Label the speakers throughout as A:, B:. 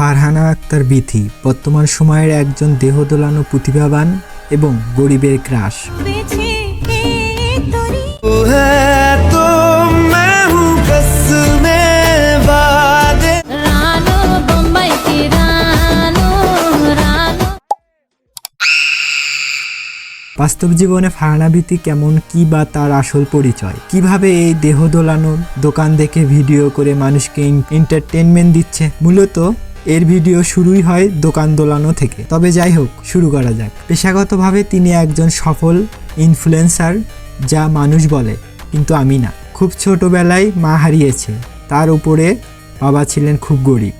A: ফারহানা আক্তার বিথি বর্তমান সময়ের একজন দেহ দোলানো প্রতিভাবান এবং গরিবের ক্রাশ। বাস্তব জীবনে ফারানাবিতি কেমন কি বা তার আসল পরিচয়? কীভাবে এই দেহ দোলানোর দোকান দেখে ভিডিও করে মানুষকে এন্টারটেনমেন্ট দিচ্ছে? মূলত এর ভিডিও শুরুই হয় দোকান দোলানো থেকে। তবে যাই হোক, শুরু করা যাক। পেশাগতভাবে তিনি একজন সফল ইনফ্লুয়েন্সার, যা মানুষ বলে, কিন্তু আমি না। খুব ছোটবেলায় মা হারিয়েছে। তার উপরে বাবা ছিলেন খুব গরিব।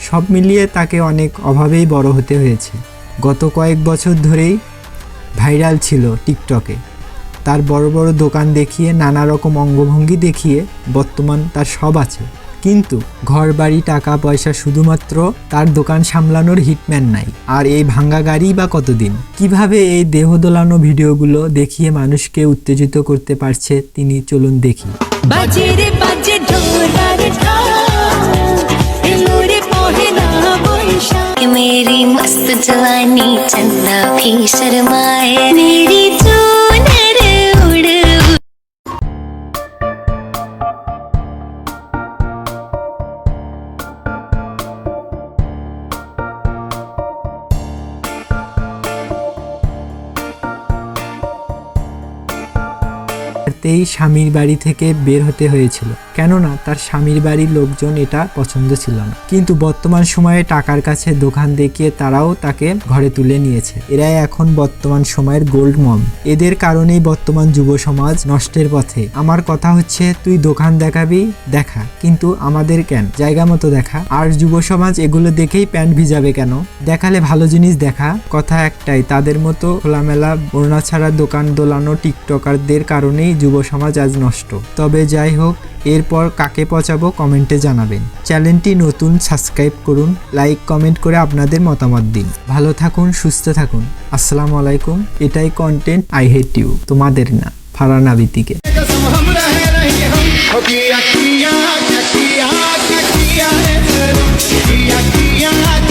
A: সব মিলিয়ে তাকে অনেক অভাবেই বড় হতে হয়েছে। গত কয়েক বছর ধরেই ভাইরাল ছিল টিকটকে। তার বড় বড় দোকান দেখিয়ে নানা রকম অঙ্গভঙ্গি দেখিয়ে বর্তমান তার সব আছে। কিন্তু ঘর বাড়ি টাকা পয়সা শুধুমাত্র তার দোকান সামলানোর হিটম্যান নাই আর এই ভাঙ্গা গাড়ি বা কতদিন কিভাবে এই দেহ দোলানো ভিডিওগুলো দেখিয়ে মানুষকে উত্তেজিত করতে পারছে তিনি চলুন দেখি
B: বাজে রে বাজে ঢোলার এলোরে পহেলা বৈশাখ
C: मेरी मस्त जवानी चंदा भी शर्माए
A: তেই স্বামীর বাড়ি থেকে বের হতে হয়েছিল। কেননা তার স্বামীর বাড়ির লোকজন এটা পছন্দ ছিল না। কিন্তু বর্তমান সময়ে টাকার কাছে দোকান দেখিয়ে তারাও তাকে ঘরে তুলে নিয়েছে। এরাই এখন বর্তমান সময়ের গোল্ড মম। এদের কারণেই বর্তমান যুব সমাজ নষ্টের পথে। আমার কথা হচ্ছে, তুই দোকান দেখাবি, দেখা। কিন্তু আমাদের কেন? জায়গা মতো দেখা। আর যুব সমাজ এগুলো দেখেই প্যান্ট ভিজাবে কেন? দেখালে ভালো জিনিস দেখা। কথা একটাই, তাদের মতো খোলামেলা ওড়না ছাড়া দোকান দোলানো টিকটকারদের কারণেই যুব সমাজ আজ নষ্ট। তবে যাই হোক এরপর কাকে পচাবো কমেন্টে জানাবেন। চ্যানেলটি নতুন, সাবস্ক্রাইব করুন, লাইক, কমেন্ট করে আপনাদের মতামত দিন। ভালো থাকুন, সুস্থ থাকুন। আসসালামু আলাইকুম, এটাই কন্টেন্ট আই হেট ইউ তোমাদের না, ফারানা